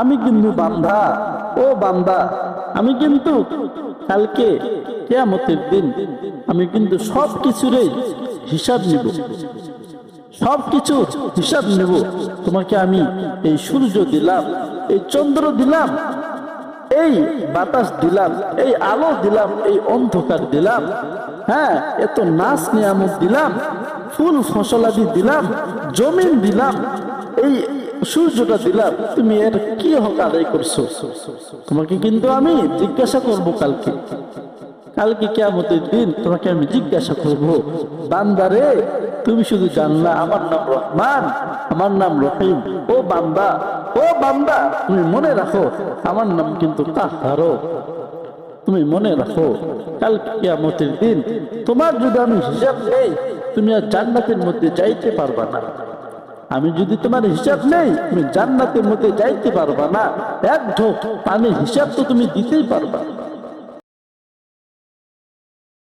আমি কিন্তু বান্দা। ও বান্দা, আমি কিন্তু কালকে কেয়ামতের দিন আমি কিন্তু সব কিছুরই হিসাব নিব। সব কিছু হিসাব নেব। তোমাকে আমি এই সূর্য দিলাম, এই চন্দ্র দিলাম, এই বাতাস দিলাম, এই আলো দিলাম, এই অন্ধকার দিলাম হ্যাঁ এত নাচ নিয়ামত দিলাম, ফুল ফসলাদি দিলাম, জমিন দিলাম, এই সূর্যটা দিলাম, তুমি এর কি হক আদায় করছ? তোমাকে কিন্তু আমি জিজ্ঞাসা করব কালকে। কালকে কেমতের দিন তোমাকে আমি জিজ্ঞাসা করব, বান্দারে, তুমি শুধু জানলা আমার নাম রহমান, আমার নাম রহিম। ও বান্দা ও বান্দা, তুমি মনে রাখো, আমার নাম কিন্তু কাহারো তুমি মনে রাখো কাল কিয়ামতের দিন তোমার যদি আমি হিসাব নেই, তুমি আর জান্নাতের মধ্যে যাইতে পারবা না। আমি যদি তোমার হিসাব নেই, তুমি জান্নাতের মধ্যে যাইতে পারবা না এক ঢোক পানির হিসাব তো তুমি দিতেই পারবা না।